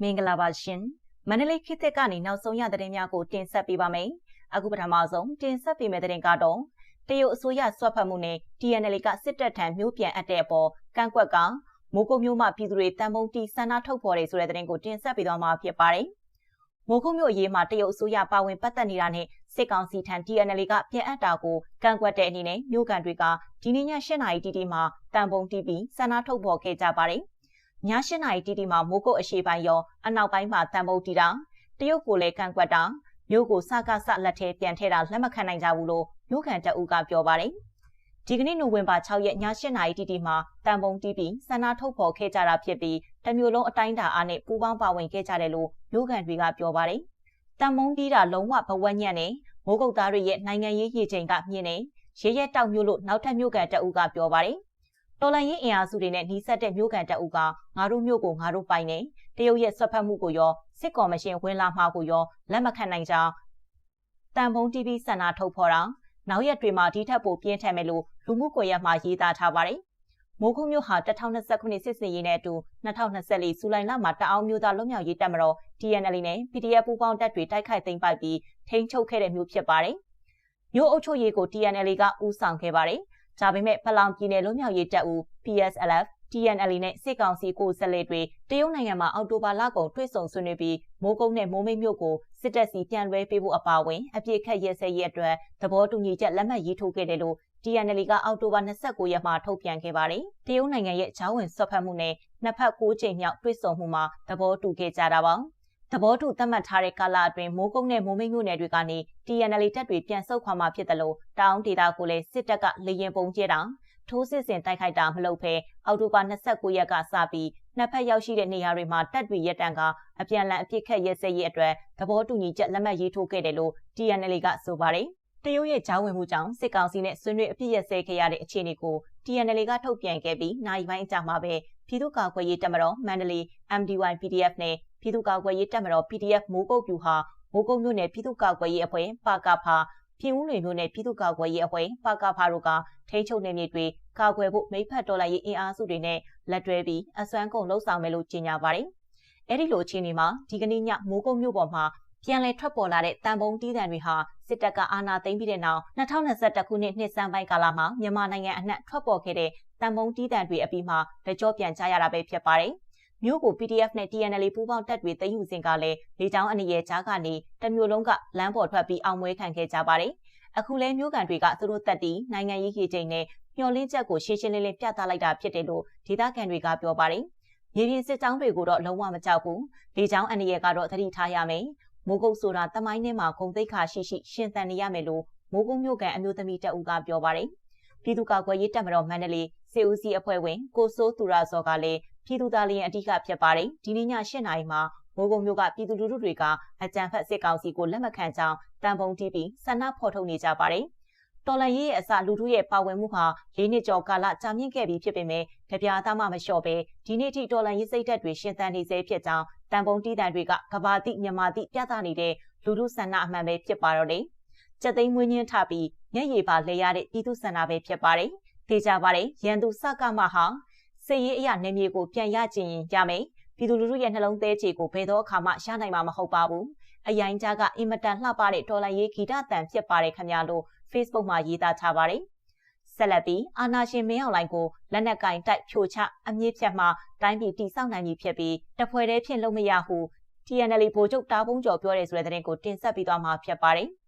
မင်္ဂလာပါရှင်မန္တလေးခေတ်သစ်ကနေနောက်ဆုံးရသတင်းများကိုတင်ဆက်ပေးပါမယ်အခုပထမဆုံးတင်ဆက်ပေးမယ့်သတင်းကတော့တရုတ်အစိုးရဆွတ်ဖက်မှုနဲ့ TNL ကစစ်တပ်ထံမျိုးပြန်အပ်တဲ့အပေါ်ကန့်ကွက်ကမိုးကုတ်မျိုးမှပြည်သူတွေတန်ပုံတီဆန္ဒထုတ်ဖော်တယ်ဆိုတဲ့သတင်းကိုတင်ဆက်ပေးသွားမှာဖြစ်ပါတယ် မိုးကုတ်မျိုးအရေးမှာတရုတ်အစိုးရပါဝင်ပတ်သက်နေတာနဲ့စစ်ကောင်စီထံ TNL ကပြန်အပ်တာကိုကန့်ကွက်တဲ့အနေနဲ့မြို့ကန်တွေကဒီနေ့ည၈နာရီတီတီမှာတန်ပုံတီးပြီးဆန္ဒထုတ်ဖော်ခဲ့ကြပါတယ်ည၈နာရီတီတီမှာမိုးကုတ်အရှိပိုင်းရောအနောက်ပိုင်းမှာတန်ပုံတီတာတရုတ်ကိုလည်းကန့်ကွက်တာမြို့ကိုစကားဆလက်ထဲပြန်ထဲတာလက်မခံနိုင်ကြဘူးလို့မြို့ခံတအူးကပြောပါတယ်ဒီကနေ့နိုဝင်ဘာ6ရက်ည8နာရီတီတီမှာတန်ပုံတီးပြီးဆန္ဒထုတ်ဖော်ခဲ့ကြတာဖြစ်ပြီး တမျိုးလုံးအတိုင်းတာအားနဲ့ပူးပေါင်းပါဝင်ခဲ့ကြတယ်လို့မြို့ခံတွေကပြောပါတယ်တန်မုံတီးတာလုံးဝဘဝညံ့နဲ့မိုးကုတ်သားတွေရဲ့နိုင်ငံရေးရည်ချိန်ကမြင့်နေရဲရဲတောက်မျိုးလို့နောက်ထပ်မြို့ကန်တအူးကပြောပါတယ်တော်လန်ရေးအင်အားစုတွေနဲ့နှီးဆက်တဲ့မြို့ကန်တအုပ်ကငါတို့မြို့ကိုငါတို့ပိုင်နေတရုတ်ရဲ့ဆွတ်ဖက်မှုကိုရောစစ်ကော်မရှင်ဝင်လာမှာကိုရောလက်မခံနိုင်ကြောင်းတန်ဖုံ TV စန္ဒထုတ်ဖော်တာနောက်ရက်တွေမှာဒီထက်ပိုပြင်းထန်မယ်လို့လူမှုကွန်ရက်မှာရေးသားထားပါတယ် မိုးခုမျိုးဟာ2020ခုနှစ်စစ်စင်ရေးနဲ့အတူ2024ဇူလိုင်လမှာတအောင်မျိုးသားလွတ်မြောက်ရေးတပ်မတော် TNL နဲ့ PDF ပူးပေါင်းတပ်တွေတိုက်ခိုက်သိမ်းပိုက်ပြီးထိန်းချုပ်ခဲ့တဲ့မျိုးဖြစ်ပါတယ်။မျိုးအုပ်ချုပ်ရေးကို TNL ကဦးဆောင်ခဲ့ပါတယ်။ဒါပေမဲ့ဖလောင်ပြည်နယ်လွတ်မြောက်ရေးတပ်ဦး PSLF TNL နဲ့စစ်ကောင်စီကိုဆက်လက်တွေတရုတ်နိုင်ငံမှာအော်တိုဘာလကုန်တွေ့ဆုံဆွေးနွေးပြီးမိုးကုတ်နဲ့မိုးမိတ်မြို့ကို စစ်တပ်စီပြန်လွှဲပေးဖို့အပါအဝင်အပြစ်ခတ်ရဲစဲရေးအတွက်သဘောတူညီချက်လက်မှတ်ရေးထိုးခဲ့တယ်လို့ TNL ကအောက်တိုဘာ29ရက်မှာထုတ်ပြန်ခဲ့ပါတယ်။တရုတ်နိုင်ငံရဲ့ဂျောင်းဝင်ဆွတ်ဖက်မှုနဲ့နှစ်ဖက်၉ချိန်မြောက်တွေ့ဆုံမှုမှာသဘောတူခဲ့ကြတာပါ။သဘောတူသတ်မှတ်ထားတဲ့ကာလအတွင်းမိုးကုတ်နဲ့မိုးမိတ်မြို့နယ်တွေကနေ TNL တပ်တွေပြန်ဆုတ်ခွာမှဖြစ်တယ်လို့တောင်ဒေတာကိုလည်းစစ်တပ်ကလေရင်ပုံကျဲတာ ထိုးစစ်ဆင်တိုက်ခိုက်တာမလုပ်ဘဲအောက်တိုဘာ29ရက်ကစပြီးနှစ်ဖက်ရောက်ရှိတဲ့နေရာတွေမှာတပ်တွေရပ်တန့်ကအပြန်အလှန်အပြစ်ခတ်ရဲစဲရေးအတွက်သဘောတူညီချက်လက်မှတ်ရေးထိုးခဲ့တယ်လို့ TNL ကဆိုပါတယ်။တရုတ်ရဲ့ဂျောင်းဝင်မှုကြောင့်စစ်ကောင်စီနဲ့ဆွေးနွေးအပြစ်ရစဲခဲ့ရတဲ့အခြေအနေကို TNL ကထုတ်ပြန်ခဲ့ပြီးနိုင်ပိုင်းအကြာမှာပဲပြည်သူ့ကာကွယ်ရေးတပ်မတော်မန္တလေး MDY PDF နဲ့ပြည်သူ့ကာကွယ်ရေးတပ်မတော် PDF မိုးကုတ်ပြူဟာမိုးကုတ်မြို့နယ်ပြည်သူ့ကာကွယ်ရေးအဖွဲ့ပါကဖာ ပြည်ဦးလွေမျိုးနဲ့ပြည်သူ့ကာကွယ်ရေးအဖွဲ့ပါကဖာတို့ကထိန်းချုပ်နေမြေတွေကာကွယ်ဖို့မိဖက်ဒေါ်လာရေးအင်အားစုတွေနဲ့လက်တွဲပြီးအစွမ်းကုန်လှုပ်ဆောင်မယ်လို့ကြေညာပါတယ်။အဲဒီလိုအခြေအနေမှာဒီကနေ့ညမိုးကုတ်မြို့ပေါ်မှာပြန်လည်ထွက်ပေါ်လာတဲ့တန်ပုံတီးတံတွေဟာစစ်တပ်ကအာဏာသိမ်းပြီးတဲ့နောက်2021ခုနှစ်နှစ်စန်းပိုင်းကာလမှာမြန်မာနိုင်ငံအနှံ့ထွက်ပေါ်ခဲ့တဲ့တန်ပုံတီးတံတွေအပြီးမှာတကြောပြန်ကြရတာပဲဖြစ်ပါတယ်။ မြို့ကို PDF နဲ့ TNL ပူးပေါင်းတပ်တွေသိမ်းယူစဉ်ကလည်းလေကြောင်းအနေရဲ့ကြားကနေတမျိုးလုံးကလမ်းပေါ်ထွက်ပြီးအောင်ပွဲခံခဲ့ကြပါတယ်။အခုလဲမြို့ကန်တွေကသူတို့တက်တီနိုင်ငံရေးကြီးချိန်နဲ့မျှော်လင့်ချက်ကိုရှင်းရှင်းလင်းလင်းပြသလိုက်တာဖြစ်တယ်လို့ဒေသခံတွေကပြောပါတယ်။မြေပြင်စစ်ကြောင်းတွေကိုတော့လုံးဝမကြောက်ဘူး။လေကြောင်းအနေရကတော့သတိထားရမယ်။မိုးကုတ်ဆိုတာတမိုင်းထဲမှာဂုံသိက္ခာရှိရှိရှင်သန်နေရမယ်လို့မိုးကုတ်မြို့ကန်အမျိုးသမီးတအူကပြောပါတယ်။ပြည်သူ့ကာကွယ်ရေးတပ်မတော်မန္တလေးစေဦးစီအဖွဲ့ဝင်ကိုစိုးသူရဇော်ကလည်း ပြည်သူသားလျင်အဓိကဖြစ်ပါတယ်။ဒီနေ့ည၈နာရီမှာမိုးကုတ်မြို့ကပြည်သူလူထုတွေကအကြံဖက်စစ်ကောင်စီကိုလက်မခံကြောင်းတန်ပုံတီးပြီးဆန္ဒဖော်ထုတ်နေကြပါတယ်။တော်လန်ရေးရဲ့အစလူထုရဲ့ပါဝင်မှုဟာ၄နှစ်ကျော်ကာလကြာမြင့်ခဲ့ပြီးဖြစ်ပေမဲ့ကြပြားသားမှမလျှော့ပဲဒီနေ့ထိတော်လန်ရေးစိတ်သက်တွေရှင်သန်နေစေဖြစ်ကြောင်းတန်ပုံတီးတန်တွေကကဘာတိမြန်မာတိပြသနေတဲ့လူထုဆန္ဒအမှန်ပဲဖြစ်ပါတော့တယ်။ကြက်သိမ်းမွေးညင်းထပြီးမျက်ရည်ပါလဲရတဲ့ပြည်သူဆန္ဒပဲဖြစ်ပါတယ်။သိကြပါတယ်ရန်သူစကမဟာ စစ်ရေးအရာနေမြေကိုပြန်ရကျင်ရင်ရမယ်။ပြည်သူလူထုရဲ့နှလုံးသေးချေကိုဘယ်တော့အခါမှရနိုင်မှာမဟုတ်ပါဘူး။အရင်ကြားကအင်မတန်လှပတဲ့ဒေါ်လာရေးဂီတတန်ဖြစ်ပါတယ်ခင်ဗျာလို့ Facebook မှာရေးသားထားပါတယ်။ဆက်လက်ပြီးအာနာရှင်မင်းအောင်လှိုင်ကိုလက်နက်ကင်တိုက်ဖြိုချအမြင့်ဖြတ်မှတိုင်းပြည်တိစောက်နိုင်ပြီဖြစ်ပြီးတပွဲတည်းဖြင့်လုံးမရဟု TNL ဗိုလ်ချုပ်တားပုံးကျော်ပြောတဲ့ဆိုတဲ့သတင်းကိုတင်ဆက်ပြီးသွားမှာဖြစ်ပါတယ်။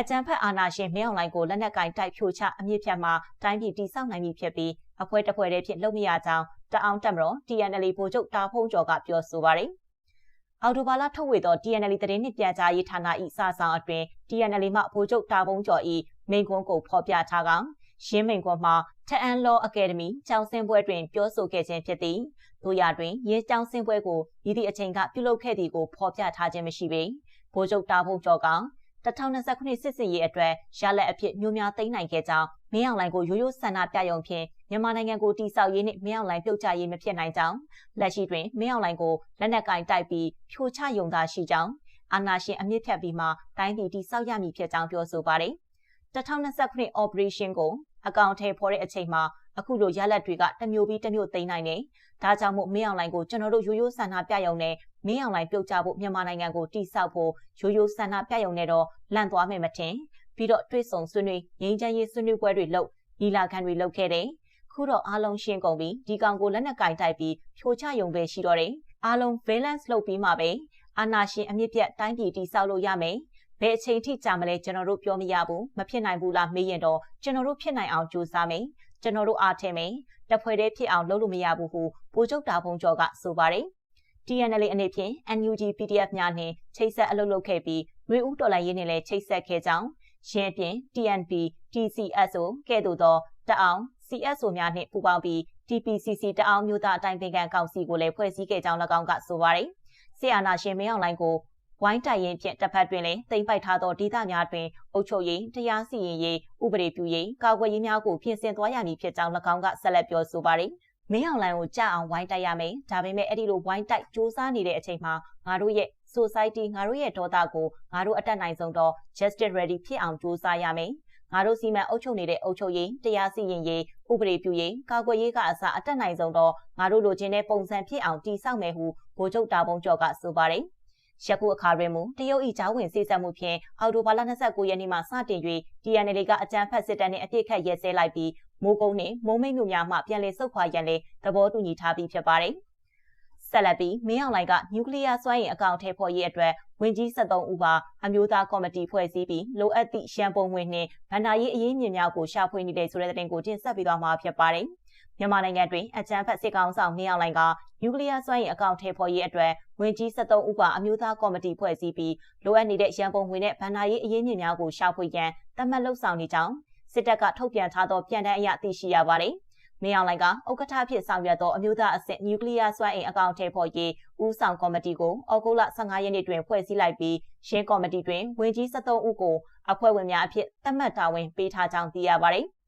အကြံဖက်အာဏာရှင်မင်းအောင်လှိုင်ကိုလက်နက်ကင်တိုက်ဖြိုချအမြင့်ဖြတ်မှာတိုင်းပြည်တည်ဆောက်နိုင်ပြီဖြစ်ပြီးအဖွဲတစ်ဖွဲတည်းဖြစ်လုပ်မရကြောင်းတအောင်တက်မတော် TNL ဗိုလ်ချုပ်တာဖုံးကျော်ကပြောဆိုပါတယ်။အော်တိုဘာလထုတ်ဝေသော TNL သတင်းနှင့်ပြန်ကြားရေးဌာန၏စာဆောင်အတွင် TNL မှဗိုလ်ချုပ်တာဖုံးကျော်၏မိန့်ခွန်းကိုဖော်ပြထားကောင်ရင်းမိန်ကွန်မှာထအန်လောအကယ်ဒမီကျောင်းစင်ပွဲတွင်ပြောဆိုခဲ့ခြင်းဖြစ်သည်။တို့ရတွင်ရဲကျောင်းစင်ပွဲကိုဤသည့်အချိန်ကပြုလုပ်ခဲ့သည်ကိုဖော်ပြထားခြင်းမရှိပေ။ဗိုလ်ချုပ်တာဖုံးကျော်ကောင် 2029စစ်စစ်ရေးအတွက်ရလက်အဖြစ်မျိုးများသိမ်းနိုင်ခဲ့ကြောင်းမင်းအောင်လှိုင်ကိုရိုးရိုးဆန္ဒပြရုံဖြင့်မြန်မာနိုင်ငံကိုတိဆောက်ရေးနှင့်မင်းအောင်လှိုင်ပြုတ်ချရေးမဖြစ်နိုင်ကြောင်းလက်ရှိတွင်မင်းအောင်လှိုင်ကိုလက်နက်ကင်တိုက်ပြီးဖြိုချယုံသာရှိကြောင်းအာဏာရှင်အမြင့်ဖြတ်ပြီးမှတိုင်းပြည်တိဆောက်ရမည်ဖြစ်ကြောင်းပြောဆိုပါတယ်2029 operation ကိုအကောင့်ထဲပေါ်တဲ့အချိန်မှာ အခုလိုရလက်တွေကတမျိုးပြီးတမျိုးသိမ်းနိုင်တယ်။ဒါကြောင့်မို့မင်းအောင်လိုင်ကိုကျွန်တော်တို့ရိုးရိုးဆန္ဒပြရုံနဲ့မင်းအောင်လိုင်ပြုတ်ကြဖို့မြန်မာနိုင်ငံကိုတိဆောက်ဖို့ရိုးရိုးဆန္ဒပြရုံနဲ့တော့လန့်သွားမယ်မထင်။ပြီးတော့တွေးဆုံဆွေးနွေးငြိမ်းချမ်းရေးဆွေးနွေးပွဲတွေလုပ်ညီလာခံတွေလုပ်ခဲ့တယ်။ခုတော့အားလုံးရှင်းကုန်ပြီဒီကောင်ကိုလက်နက်ကင်တိုက်ပြီးဖြိုချရုံပဲရှိတော့တယ်။အားလုံး balance လုပ်ပြီးမှပဲအာနာရှင်အမြင့်ပြတ်တိုင်းပြည်တိဆောက်လို့ရမယ်။ဘယ်အချိန်ထိကြာမလဲကျွန်တော်တို့ပြောမရဘူးမဖြစ်နိုင်ဘူးလားမေးရင်တော့ကျွန်တော်တို့ဖြစ်နိုင်အောင်ကြိုးစားမယ် ကျွန်တော်တို့အားထင်မယ်တဖွဲ့တည်းဖြစ်အောင်လုပ်လို့မရဘူးဟုဗိုလ်ချုပ်တာဖုံကျော်ကဆိုပါတယ် TNL အနေဖြင့် NUG PDF များနှင့်ချိတ်ဆက်အလုပ်လုပ်ခဲ့ပြီးမျိုးဦးတော်လိုင်းရေးနှင့်လည်းချိတ်ဆက်ခဲ့ကြောင်းရင်းပြင် TNP TCSO ကဲ့သို့သောတအောင် CSO များနှင့်ပူးပေါင်းပြီး TPCC တအောင်မျိုးသားအတိုင်းပင်ခံကောင်စီကိုလည်းဖွဲ့စည်းခဲ့ကြောင်း၎င်းကဆိုပါတယ်။ဆီအာနာရှင်မင်းအောင်လိုင်းကို ဝိုင်းတိုက်ရင်ဖြင့်တစ်ဖက်တွင်လည်းတိမ့်ပိုက်ထားသောဒေသများတွင်အုပ်ချုပ်ရေးတရားစီရင်ရေးဥပဒေပြုရေးကာကွယ်ရေးများကိုပြင်ဆင်သွားရမည်ဖြစ်ကြောင်း၎င်းကဆက်လက်ပြောဆိုပါသည်မင်းအောင်လိုင်ကိုကြောက်အောင်ဝိုင်းတိုက်ရမယ်ဒါပေမဲ့အဲ့ဒီလိုဝိုင်းတိုက်စ조사နေတဲ့အချိန်မှာငါတို့ရဲ့ society ငါတို့ရဲ့ဒေါသကိုငါတို့အတက်နိုင်ဆုံးတော့ justice ready ဖြစ်အောင်စ조사ရမယ်ငါတို့စီမံအုပ်ချုပ်နေတဲ့အုပ်ချုပ်ရေးတရားစီရင်ရေးဥပဒေပြုရေးကာကွယ်ရေးကအစအတက်နိုင်ဆုံးတော့ငါတို့လိုချင်တဲ့ပုံစံဖြစ်အောင်တည်ဆောက်မယ်ဟုဗိုလ်ချုပ်တာပုံကျော်ကဆိုပါတယ် ယခုအခါတွင်မူတရုတ်၏ဂျာဝင်စေစပ်မှုဖြင့်အော်တိုဘာလ29ရက်နေ့မှစတင်၍ TNL ကအကြမ်းဖက်စစ်တပ်နှင့်အပြစ်ခတ်ရဲစဲလိုက်ပြီးမိုးကုန်းနှင့်မိုးမိတ်မြို့များမှပြန်လည်ဆုတ်ခွာရန်လည်းသဘောတူညီထားပြီးဖြစ်ပါတယ်။ဆက်လက်ပြီးမင်းအောင်လှိုင်ကနျူကလ িয়ার စွမ်းအင်အကောင့်ထဲပေါ်ရေးအတွက်ဝင်ကြီး73ဦးပါအမျိုးသားကော်မတီဖွဲ့စည်းပြီးလိုအပ်သည့်ရန်ပုံငွေနှင့်ဗန္ဒာရေးအရေးမြင့်များကိုရှာဖွေနေတဲ့ဆိုတဲ့တဲ့တင်ကိုတင်ဆက်ပေးသွားမှာဖြစ်ပါတယ်။ မြန်မာနိုင်ငံတွင်အကြမ်းဖက်စစ်ကောင်ဆောင်နေအောင်လိုင်ကနျူကလ িয়ার စွမ်းရည်အကောင့်ထဲပေါ်ရေးအတွက်ဝင်ကြီး73ဦးကအမျိုးသားကော်မတီဖွဲ့စည်းပြီးလိုအပ်နေတဲ့ရန်ပုံငွေနဲ့ဗန်နာရေးအရင်းမြစ်များကိုရှာဖွေရန်တတ်မှတ်လှုပ်ဆောင်နေကြောင်းစစ်တပ်ကထုတ်ပြန်ထားသောပြန်တမ်းအရသိရှိရပါတယ်။မင်းအောင်လိုင်ကဥက္ကဋ္ဌဖြစ်ဆောင်ရွက်သောအမျိုးသားအဆင့်နျူကလ িয়ার စွမ်းအင်အကောင့်ထဲပေါ်ရေးဦးဆောင်ကော်မတီကိုဩဂုတ်လ15ရက်နေ့တွင်ဖွဲ့စည်းလိုက်ပြီးရှင်းကော်မတီတွင်ဝင်ကြီး73ဦးကိုအဖွဲ့ဝင်များအဖြစ်သတ်မှတ်တာဝန်ပေးထားကြောင်းသိရပါတယ်။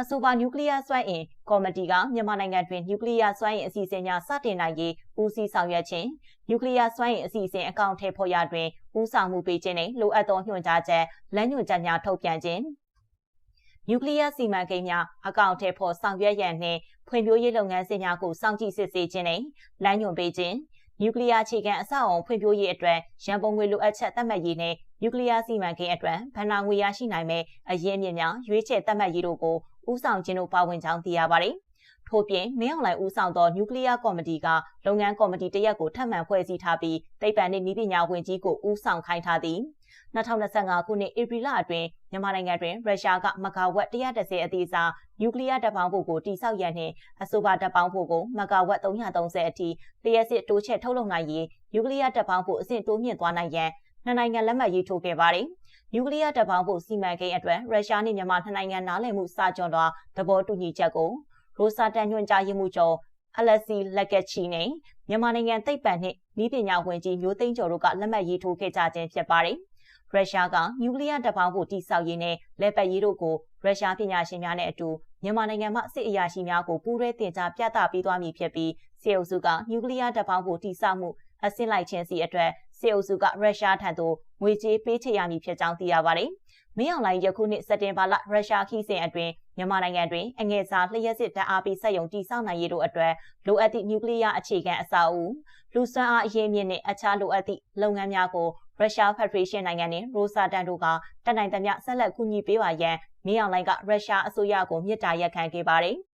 အဆိုပါနျူကလ িয়ার စွမ်းအင်ကော်မတီကမြန်မာနိုင်ငံတွင်နျူကလ িয়ার စွမ်းအင်အစီအစဉ်များစတင်နိုင်ရေးဦးစီးဆောင်ရွက်ခြင်းနျူကလ িয়ার စွမ်းအင်အစီအစဉ်အကောင့်ထဲပေါ်ရတွင်ဦးဆောင်မှုပေးခြင်းနှင့်လိုအပ်သောညွှန်ကြားချက်လမ်းညွှန်ချက်များထုတ်ပြန်ခြင်းနျူကလ িয়ার စီမံကိန်းများအကောင့်ထဲပေါ်ဆောင်ရွက်ရန်နှင့်ဖွံ့ဖြိုးရေးလုပ်ငန်းစဉ်များကိုစောင့်ကြည့်စစ်ဆေးခြင်းနှင့်လမ်းညွှန်ပေးခြင်းနျူကလ িয়ার အခြေခံအဆောက်အုံဖွံ့ဖြိုးရေးအတွက်ရန်ပုံငွေလိုအပ်ချက်သတ်မှတ်ရေးနဲ့နျူကလ িয়ার စီမံကိန်းအတွက်ဗဏ္ဍာငွေရရှိနိုင်မဲ့အရင်းအမြစ်များရွေးချယ်သတ်မှတ်ရေးတို့ကို ဦးဆောင်ခြင်းတို့ပါဝင်ကြောင်းသိရပါတယ်။ထို့ပြင်မင်းအောင်လှိုင်ဦးဆောင်သောနျူကလ িয়ার ကော်မတီကလုပ်ငန်းကော်မတီတရက်ကိုထပ်မံဖွဲ့စည်းထားပြီးသိပ္ပံနှင့်ဤပညာဝန်ကြီးကိုဦးဆောင်ခိုင်းထားသည်2025ခုနှစ်ဧပြီလအတွင်းမြန်မာနိုင်ငံတွင်ရုရှားကမဂါဝက်130အသေးစားနျူကလ িয়ার တပ်ပေါင်းဖို့ကိုတိစောက်ရန်နှင့်အဆိုပါတပ်ပေါင်းဖို့ကိုမဂါဝက်330အထိလျှက်စစ်တိုးချဲ့ထုတ်လုပ်နိုင်ရေးနျူကလ িয়ার တပ်ပေါင်းဖို့အဆင့်တိုးမြင့်သွားနိုင်ရန်နှစ်နိုင်ငံလက်မှတ်ရေးထိုးခဲ့ပါတယ်။ နျူကလ িয়ার တပ်ပေါင်းဖို့စီမံကိန်းအတွက်ရုရှားနှင့်မြန်မာနှစ်နိုင်ငံနားလည်မှုစာချုပ်တော်သဘောတူညီချက်ကိုရိုစာတန်ညွှန်ကြားရေးမှူးချုပ်အလက်စီလက်ကက်ချီနဲ့မြန်မာနိုင်ငံသိပ္ပံနှင့်ဤပညာဝန်ကြီးမျိုးသိန်းကျော်တို့ကလက်မှတ်ရေးထိုးခဲ့ကြခြင်းဖြစ်ပါတယ်။ရုရှားကနျူကလ িয়ার တပ်ပေါင်းဖို့တိစောက်ရေးနဲ့လက်ပတ်ရေးတို့ကိုရုရှားပညာရှင်များနဲ့အတူမြန်မာနိုင်ငံမှစစ်အရာရှိများကိုပူးရဲတင်ကြားပြသပေးသွားမည်ဖြစ်ပြီးစေအုပ်စုကနျူကလ িয়ার တပ်ပေါင်းဖို့တိစောက်မှုအဆင့်လိုက်ခြင်းစီအတွက် စေအုပ်စုကရုရှားထံသို့ငွေကြေးပေးချေရမည်ဖြစ်ကြောင်းသိရပါတယ်။မင်းအောင်လှိုင်ယခုနှစ်စက်တင်ဘာလရုရှားခီးစဉ်အတွင်းမြန်မာနိုင်ငံတွင်အငယ်စားလျှက်စစ်တပ်အားပေးဆက်ယုံတည်ဆောက်နိုင်ရေးတို့အတွက်လိုအပ်သည့်နျူကလ িয়ার အခြေခံအဆောက်အဦလူစွမ်းအားအရေးမြင့်နှင့်အခြားလိုအပ်သည့်လုပ်ငန်းများကိုရုရှားဖက်ဒရေးရှင်းနိုင်ငံနှင့်ရိုစာတန်တို့ကတနိုင်သမျှဆက်လက်ကူညီပေးပါရန်မင်းအောင်လှိုင်ကရုရှားအစိုးရကိုမြစ်တာရက်ခံခဲ့ပါတယ်။